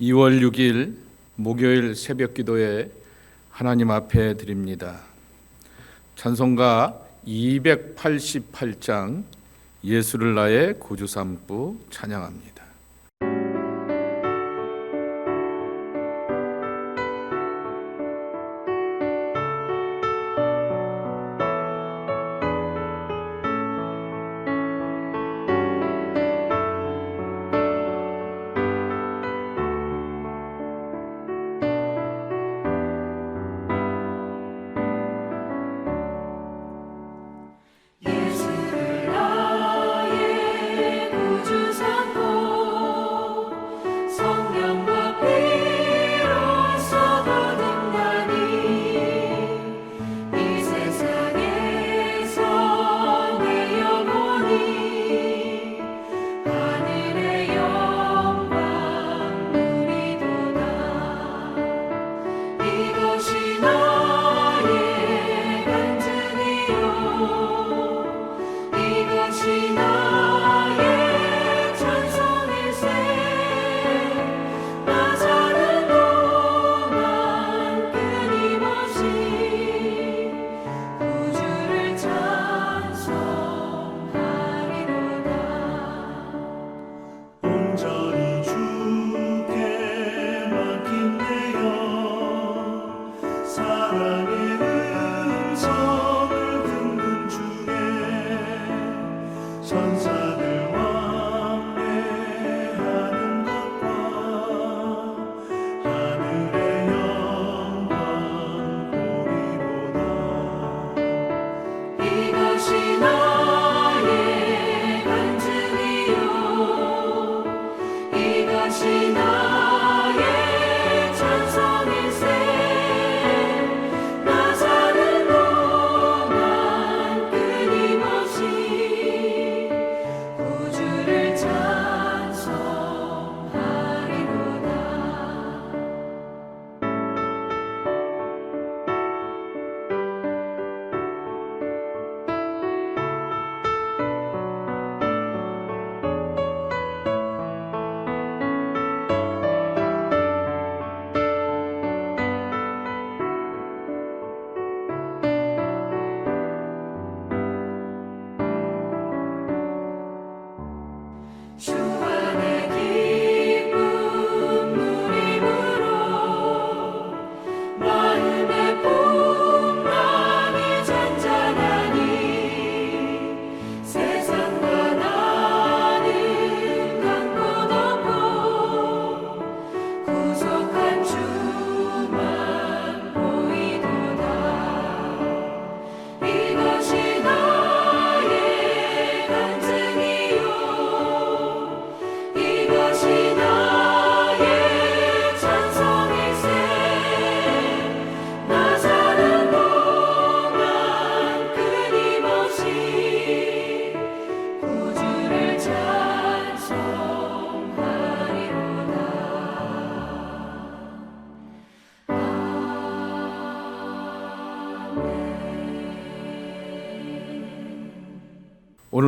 2월 6일 목요일 새벽 기도에 하나님 앞에 드립니다. 찬송가 288장 예수를 나의 구주 삼고 찬양합니다.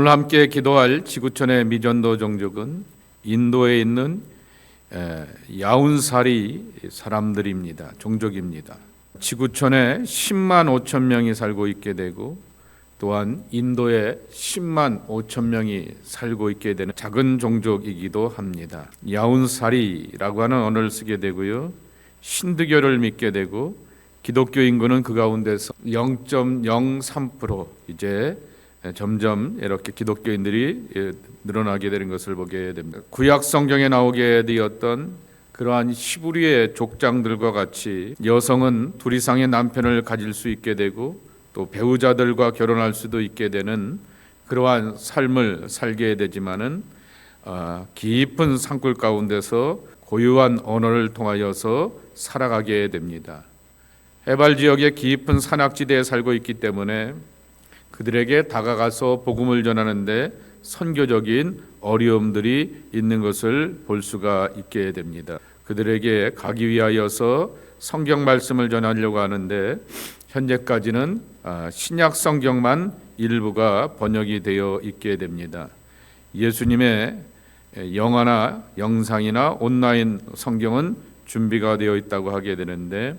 오늘 함께 기도할 지구촌의 미전도 종족은 인도에 있는 에, 야운사리 사람들입니다. 종족입니다. 지구촌에 10만 5천 명이 살고 있게 되고 또한 인도에 10만 5천 명이 살고 있게 되는 작은 종족이기도 합니다. 야운사리라고 하는 언어를 쓰게 되고요. 신드교를 믿게 되고 기독교 인구는 그 가운데서 0.03% 이제 점점 이렇게 기독교인들이 예, 늘어나게 되는 것을 보게 됩니다. 구약 성경에 나오게 되었던 그러한 히브리의 족장들과 같이 여성은 둘 이상의 남편을 가질 수 있게 되고 또 배우자들과 결혼할 수도 있게 되는 그러한 삶을 살게 되지만은 아, 깊은 산골 가운데서 고유한 언어를 통하여서 살아가게 됩니다. 해발 지역의 깊은 산악지대에 살고 있기 때문에 그들에게 다가가서 복음을 전하는데 선교적인 어려움들이 있는 것을 볼 수가 있게 됩니다. 그들에게 가기 위하여서 성경 말씀을 전하려고 하는데 현재까지는 아, 신약 성경만 일부가 번역이 되어 있게 됩니다. 예수님의 영화나 영상이나 온라인 성경은 준비가 되어 있다고 하게 되는데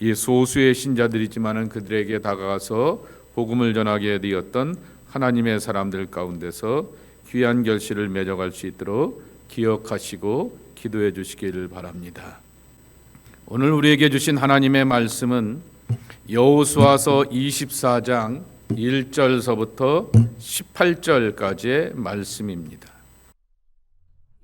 이 소수의 신자들이지만은 그들에게 다가가서 복음을 전하게 되었던 하나님의 사람들 가운데서 귀한 결실을 맺어갈 수 있도록 기억하시고 기도해 주시기를 바랍니다. 오늘 우리에게 주신 하나님의 말씀은 여호수아서 24장 1절서부터 18절까지의 말씀입니다.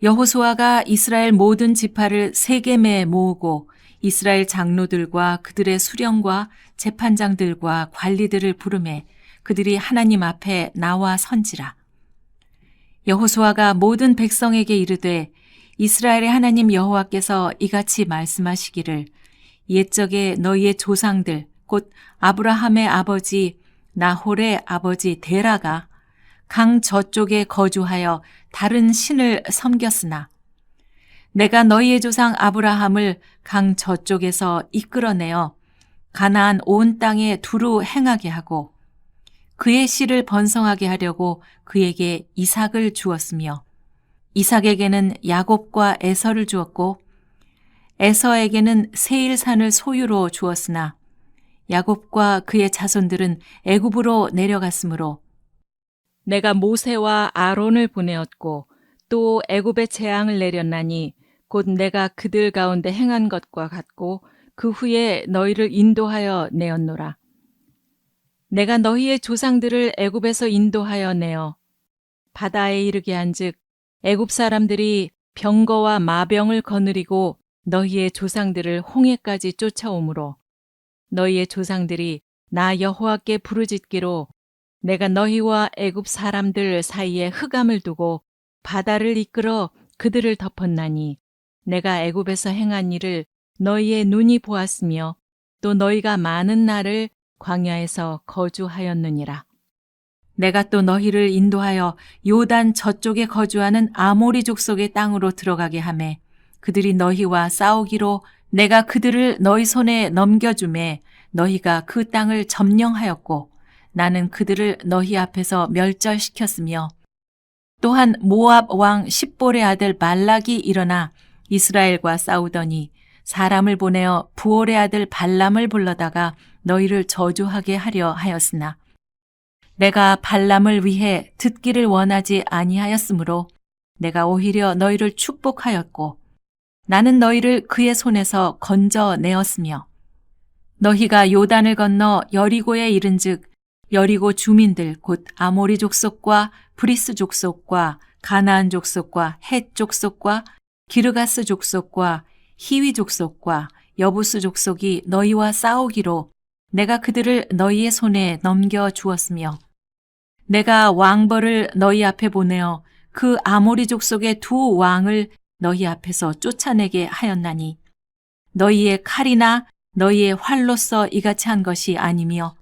여호수아가 이스라엘 모든 지파를 세겜에 모으고 이스라엘 장로들과 그들의 수령과 재판장들과 관리들을 부르매 그들이 하나님 앞에 나와 선지라. 여호수아가 모든 백성에게 이르되 이스라엘의 하나님 여호와께서 이같이 말씀하시기를 옛적에 너희의 조상들 곧 아브라함의 아버지 나홀의 아버지 데라가 강 저쪽에 거주하여 다른 신을 섬겼으나 내가 너희의 조상 아브라함을 강 저쪽에서 이끌어내어 가나안 온 땅에 두루 행하게 하고 그의 씨를 번성하게 하려고 그에게 이삭을 주었으며 이삭에게는 야곱과 에서를 주었고 에서에게는 세일산을 소유로 주었으나 야곱과 그의 자손들은 애굽으로 내려갔으므로 내가 모세와 아론을 보내었고 또 애굽의 재앙을 내렸나니 곧 내가 그들 가운데 행한 것과 같고 그 후에 너희를 인도하여 내었노라. 내가 너희의 조상들을 애굽에서 인도하여 내어 바다에 이르게 한즉 애굽 사람들이 병거와 마병을 거느리고 너희의 조상들을 홍해까지 쫓아오므로 너희의 조상들이 나 여호와께 부르짖기로 내가 너희와 애굽 사람들 사이에 흑암을 두고 바다를 이끌어 그들을 덮었나니 내가 애굽에서 행한 일을 너희의 눈이 보았으며 또 너희가 많은 날을 광야에서 거주하였느니라. 내가 또 너희를 인도하여 요단 저쪽에 거주하는 아모리 족속의 땅으로 들어가게 하매 그들이 너희와 싸우기로 내가 그들을 너희 손에 넘겨주매 너희가 그 땅을 점령하였고 나는 그들을 너희 앞에서 멸절시켰으며 또한 모압 왕 십볼의 아들 말락이 일어나 이스라엘과 싸우더니 사람을 보내어 부올의 아들 발람을 불러다가 너희를 저주하게 하려 하였으나 내가 발람을 위해 듣기를 원하지 아니하였으므로 내가 오히려 너희를 축복하였고 나는 너희를 그의 손에서 건져내었으며 너희가 요단을 건너 여리고에 이른즉 여리고 주민들 곧 아모리 족속과 브리스 족속과 가나안 족속과 헷 족속과 기르가스 족속과 히위 족속과 여부스 족속이 너희와 싸우기로 내가 그들을 너희의 손에 넘겨 주었으며 내가 왕벌을 너희 앞에 보내어 그 아모리 족속의 두 왕을 너희 앞에서 쫓아내게 하였나니 너희의 칼이나 너희의 활로서 이같이 한 것이 아니며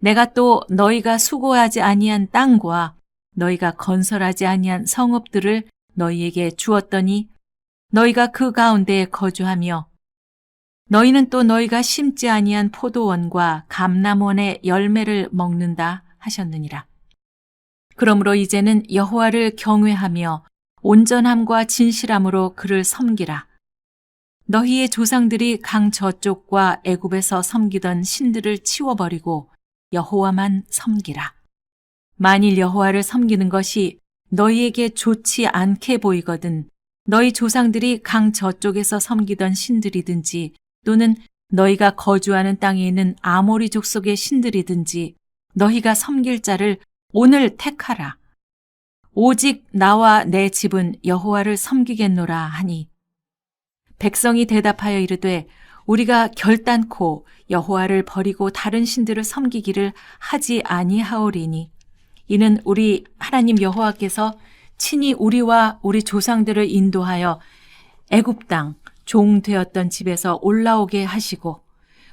내가 또 너희가 수고하지 아니한 땅과 너희가 건설하지 아니한 성읍들을 너희에게 주었더니 너희가 그 가운데에 거주하며 너희는 또 너희가 심지 아니한 포도원과 감람원의 열매를 먹는다 하셨느니라. 그러므로 이제는 여호와를 경외하며 온전함과 진실함으로 그를 섬기라. 너희의 조상들이 강 저쪽과 애굽에서 섬기던 신들을 치워버리고 여호와만 섬기라. 만일 여호와를 섬기는 것이 너희에게 좋지 않게 보이거든 너희 조상들이 강 저쪽에서 섬기던 신들이든지 또는 너희가 거주하는 땅에 있는 아모리 족 속의 신들이든지 너희가 섬길 자를 오늘 택하라. 오직 나와 내 집은 여호와를 섬기겠노라 하니 백성이 대답하여 이르되 우리가 결단코 여호와를 버리고 다른 신들을 섬기기를 하지 아니하오리니 이는 우리 하나님 여호와께서 친히 우리와 우리 조상들을 인도하여 애굽 땅 종 되었던 집에서 올라오게 하시고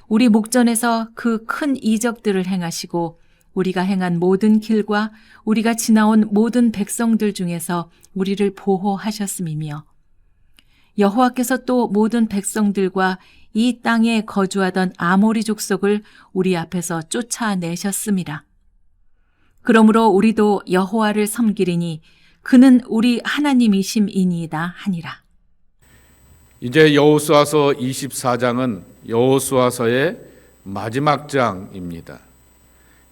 우리 목전에서 그 큰 이적들을 행하시고 우리가 행한 모든 길과 우리가 지나온 모든 백성들 중에서 우리를 보호하셨음이며 여호와께서 또 모든 백성들과 이 땅에 거주하던 아모리 족속을 우리 앞에서 쫓아내셨습니다. 그러므로 우리도 여호와를 섬기리니 그는 우리 하나님이심이니이다 하니라. 이제 여호수아서 24장은 여호수아서의 마지막 장입니다.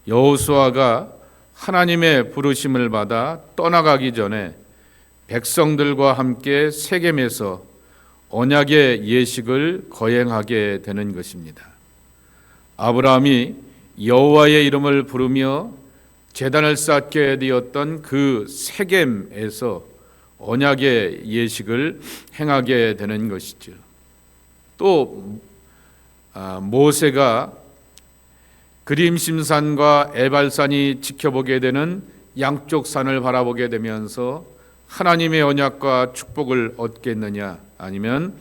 여호수아가 하나님의 부르심을 받아 떠나가기 전에 백성들과 함께 세겜에서 언약의 예식을 거행하게 되는 것입니다. 아브라함이 여호와의 이름을 부르며 제단을 쌓게 되었던 그 세겜에서 언약의 예식을 행하게 되는 것이죠. 또 아, 모세가 그림심산과 에발산이 지켜보게 되는 양쪽 산을 바라보게 되면서 하나님의 언약과 축복을 얻겠느냐 아니면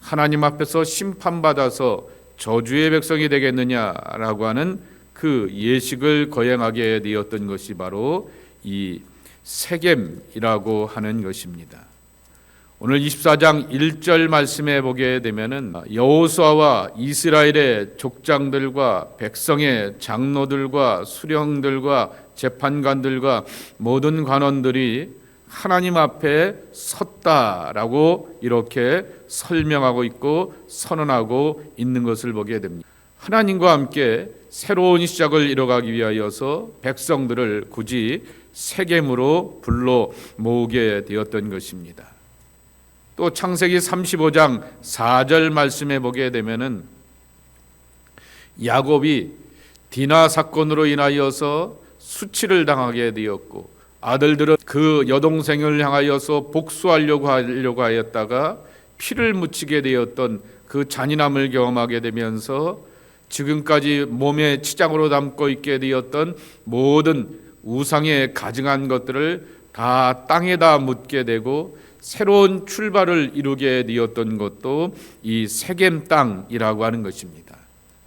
하나님 앞에서 심판받아서 저주의 백성이 되겠느냐라고 하는 그 예식을 거행하게 되었던 것이 바로 이 세겜이라고 하는 것입니다. 오늘 24장 1절 말씀에 보게 되면은 여호수아와 이스라엘의 족장들과 백성의 장로들과 수령들과 재판관들과 모든 관원들이 하나님 앞에 섰다라고 이렇게 설명하고 있고 선언하고 있는 것을 보게 됩니다. 하나님과 함께 새로운 시작을 이뤄가기 위하여서 백성들을 굳이 세겜으로 불러 모으게 되었던 것입니다. 또 창세기 35장 4절 말씀에 보게 되면은 야곱이 디나 사건으로 인하여서 수치를 당하게 되었고 아들들은 그 여동생을 향하여서 복수하려고 하려고 하였다가 피를 묻히게 되었던 그 잔인함을 경험하게 되면서 지금까지 몸에 치장으로 담고 있게 되었던 모든 우상에 가증한 것들을 다 땅에다 묻게 되고 새로운 출발을 이루게 되었던 것도 이 세겜 땅이라고 하는 것입니다.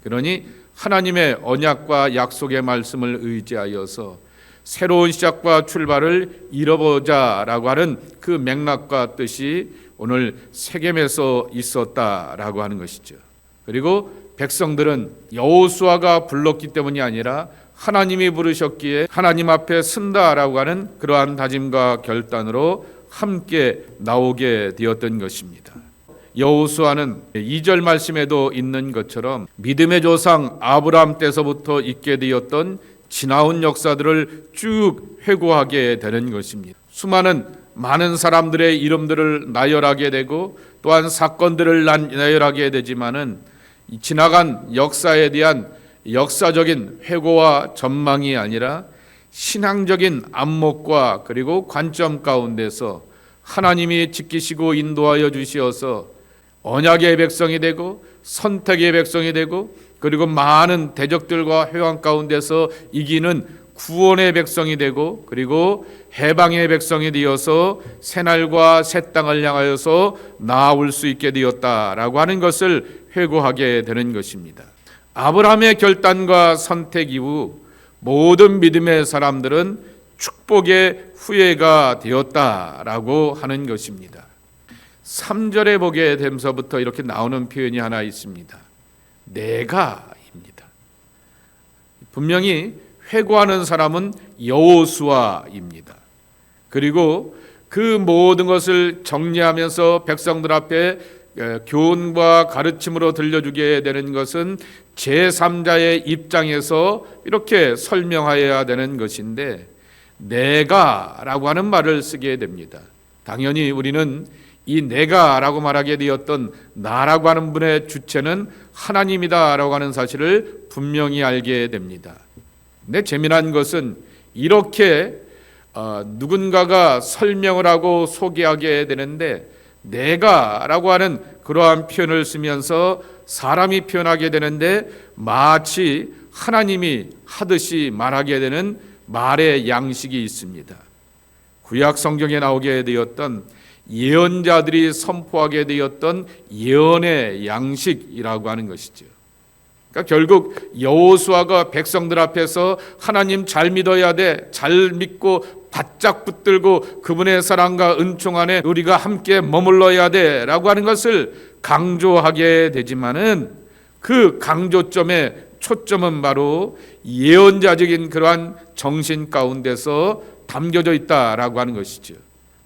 그러니 하나님의 언약과 약속의 말씀을 의지하여서 새로운 시작과 출발을 이뤄보자라고 하는 그 맥락과 뜻이 오늘 세겜에서 있었다라고 하는 것이죠. 그리고 백성들은 여호수아가 불렀기 때문이 아니라 하나님이 부르셨기에 하나님 앞에 쓴다라고 하는 그러한 다짐과 결단으로 함께 나오게 되었던 것입니다. 여호수아는 2절 말씀에도 있는 것처럼 믿음의 조상 아브라함 때서부터 있게 되었던 지나온 역사들을 쭉 회고하게 되는 것입니다. 수많은 많은 사람들의 이름들을 나열하게 되고 또한 사건들을 나열하게 되지만은 지나간 역사에 대한 역사적인 회고와 전망이 아니라 신앙적인 안목과 그리고 관점 가운데서 하나님이 지키시고 인도하여 주시어서 언약의 백성이 되고 선택의 백성이 되고 그리고 많은 대적들과 회왕 가운데서 이기는 구원의 백성이 되고 그리고 해방의 백성이 되어서 새날과 새 땅을 향하여서 나아올 수 있게 되었다라고 하는 것을 회고하게 되는 것입니다. 아브라함의 결단과 선택 이후 모든 믿음의 사람들은 축복의 후예가 되었다라고 하는 것입니다. 3절에 보게 되면서부터 이렇게 나오는 표현이 하나 있습니다. 내가입니다. 분명히 회고하는 사람은 여호수아입니다. 그리고 그 모든 것을 정리하면서 백성들 앞에 교훈과 가르침으로 들려주게 되는 것은 제3자의 입장에서 이렇게 설명하여야 되는 것인데 내가 라고 하는 말을 쓰게 됩니다. 당연히 우리는 이 내가 라고 말하게 되었던 나라고 하는 분의 주체는 하나님이다 라고 하는 사실을 분명히 알게 됩니다. 근데 재미난 것은 이렇게 어, 누군가가 설명을 하고 소개하게 되는데 내가라고 하는 그러한 표현을 쓰면서 사람이 표현하게 되는데 마치 하나님이 하듯이 말하게 되는 말의 양식이 있습니다. 구약 성경에 나오게 되었던 예언자들이 선포하게 되었던 예언의 양식이라고 하는 것이죠. 그러니까 결국 여호수아가 백성들 앞에서 하나님 잘 믿어야 돼, 잘 믿고 바짝 붙들고 그분의 사랑과 은총 안에 우리가 함께 머물러야 돼 라고 하는 것을 강조하게 되지만은 그 강조점의 초점은 바로 예언자적인 그러한 정신 가운데서 담겨져 있다라고 하는 것이죠.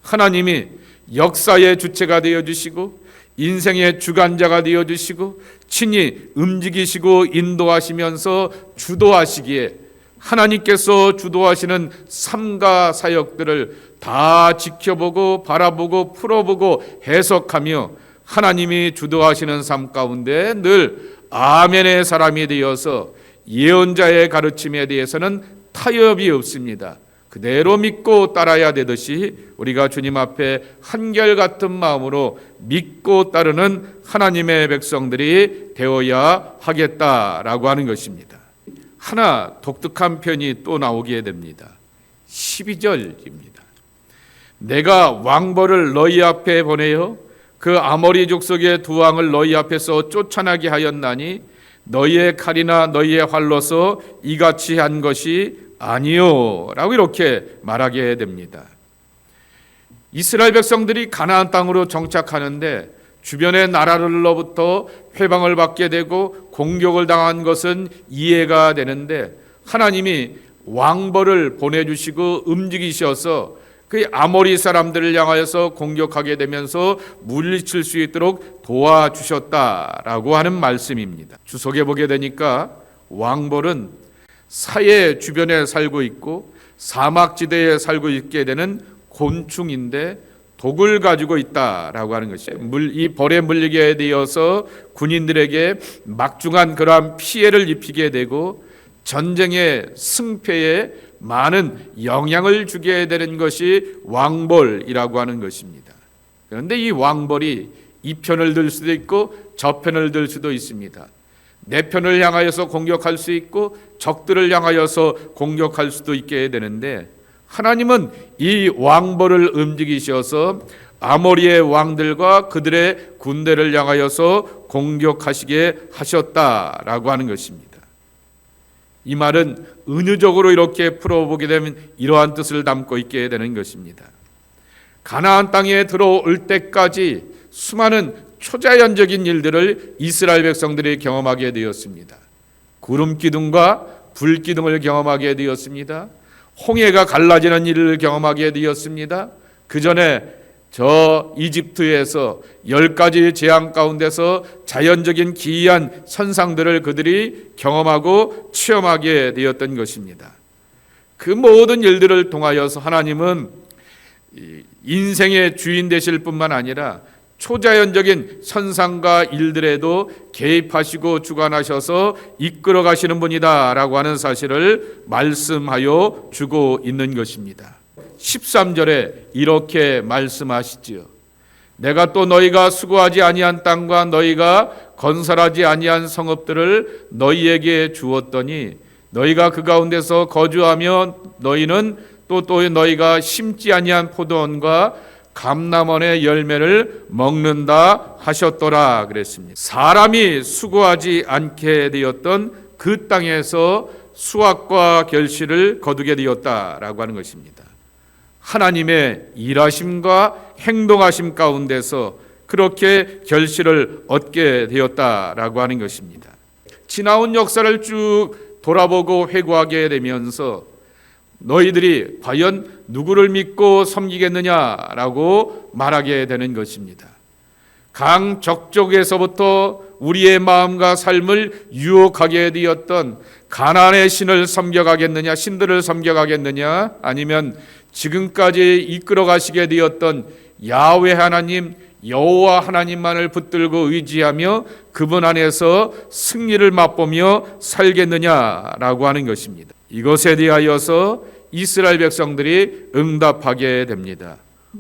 하나님이 역사의 주체가 되어 주시고 인생의 주관자가 되어 주시고 친히 움직이시고 인도하시면서 주도하시기에 하나님께서 주도하시는 삶과 사역들을 다 지켜보고 바라보고 풀어보고 해석하며 하나님이 주도하시는 삶 가운데 늘 아멘의 사람이 되어서 예언자의 가르침에 대해서는 타협이 없습니다. 그대로 믿고 따라야 되듯이 우리가 주님 앞에 한결같은 마음으로 믿고 따르는 하나님의 백성들이 되어야 하겠다라고 하는 것입니다. 하나 독특한 편이 또 나오게 됩니다. 12절입니다. 내가 왕벌을 너희 앞에 보내어 그 아모리 족속의 두 왕을 너희 앞에서 쫓아나게 하였나니 너희의 칼이나 너희의 활로서 이같이 한 것이 아니요라고 이렇게 말하게 됩니다. 이스라엘 백성들이 가나안 땅으로 정착하는데 주변의 나라들로부터 회방을 받게 되고 공격을 당한 것은 이해가 되는데 하나님이 왕벌을 보내주시고 움직이셔서 그 아모리 사람들을 향하여서 공격하게 되면서 물리칠 수 있도록 도와주셨다라고 하는 말씀입니다. 주석에 보게 되니까 왕벌은 사해 주변에 살고 있고 사막지대에 살고 있게 되는 곤충인데 독을 가지고 있다라고 하는 것이에요. 물, 이 벌에 물리게 되어서 군인들에게 막중한 그러한 피해를 입히게 되고 전쟁의 승패에 많은 영향을 주게 되는 것이 왕벌이라고 하는 것입니다. 그런데 이 왕벌이 이 편을 들 수도 있고 저 편을 들 수도 있습니다. 내 편을 향하여서 공격할 수 있고 적들을 향하여서 공격할 수도 있게 되는데 하나님은 이 왕벌을 움직이셔서 아모리의 왕들과 그들의 군대를 향하여서 공격하시게 하셨다라고 하는 것입니다. 이 말은 은유적으로 이렇게 풀어보게 되면 이러한 뜻을 담고 있게 되는 것입니다. 가나안 땅에 들어올 때까지 수많은 초자연적인 일들을 이스라엘 백성들이 경험하게 되었습니다. 구름 기둥과 불 기둥을 경험하게 되었습니다. 홍해가 갈라지는 일을 경험하게 되었습니다. 그 전에 저 이집트에서 열 가지 재앙 가운데서 자연적인 기이한 선상들을 그들이 경험하고 체험하게 되었던 것입니다. 그 모든 일들을 통하여서 하나님은 인생의 주인 되실 뿐만 아니라 초자연적인 선상과 일들에도 개입하시고 주관하셔서 이끌어 가시는 분이다라고 하는 사실을 말씀하여 주고 있는 것입니다. 13절에 이렇게 말씀하시지요. 내가 또 너희가 수고하지 아니한 땅과 너희가 건설하지 아니한 성읍들을 너희에게 주었더니 너희가 그 가운데서 거주하며 너희는 또 또 너희가 심지 아니한 포도원과 감남원의 열매를 먹는다 하셨더라 그랬습니다. 사람이 수고하지 않게 되었던 그 땅에서 수확과 결실을 거두게 되었다라고 하는 것입니다. 하나님의 일하심과 행동하심 가운데서 그렇게 결실을 얻게 되었다라고 하는 것입니다. 지나온 역사를 쭉 돌아보고 회고하게 되면서 너희들이 과연 누구를 믿고 섬기겠느냐라고 말하게 되는 것입니다. 강 적족에서부터 우리의 마음과 삶을 유혹하게 되었던 가난의 신을 섬겨가겠느냐, 신들을 섬겨가겠느냐, 아니면 지금까지 이끌어 가시게 되었던 야훼 하나님, 여호와 하나님만을 붙들고 의지하며 그분 안에서 승리를 맛보며 살겠느냐라고 하는 것입니다. 이것에 대하여서 이스라엘 백성들이 응답하게 됩니다.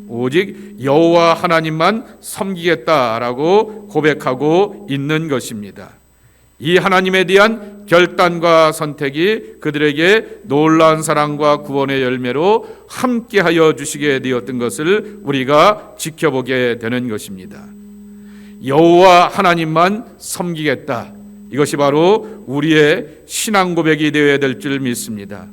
오직 여호와 하나님만 섬기겠다라고 고백하고 있는 것입니다. 이 하나님에 대한 결단과 선택이 그들에게 놀라운 사랑과 구원의 열매로 함께하여 주시게 되었던 것을 우리가 지켜보게 되는 것입니다. 여호와 하나님만 섬기겠다. 이것이 바로 우리의 신앙 고백이 되어야 될 줄 믿습니다.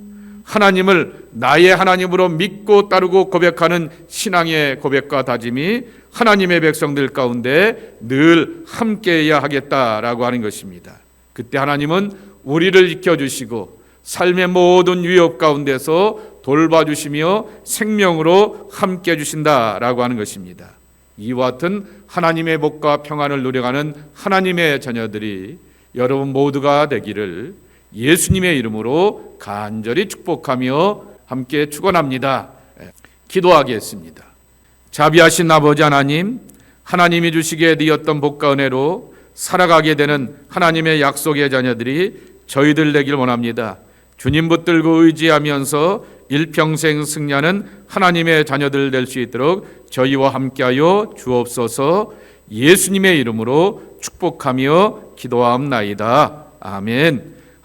하나님을 나의 하나님으로 믿고 따르고 고백하는 신앙의 고백과 다짐이 하나님의 백성들 가운데 늘 함께해야 하겠다라고 하는 것입니다. 그때 하나님은 우리를 지켜주시고 삶의 모든 위협 가운데서 돌봐주시며 생명으로 함께 해주신다라고 하는 것입니다. 이와 같은 하나님의 복과 평안을 누려가는 하나님의 자녀들이 여러분 모두가 되기를 예수님의 이름으로 간절히 축복하며 함께 축원합니다. 예, 기도하겠습니다. 자비하신 아버지 하나님, 하나님이 주시게 되었던 복과 은혜로 살아가게 되는 하나님의 약속의 자녀들이 저희들 되길 원합니다. 주님 붙들고 의지하면서 일평생 승리하는 하나님의 자녀들 될 수 있도록 저희와 함께하여 주옵소서 예수님의 이름으로 축복하며 기도하옵나이다. 아멘.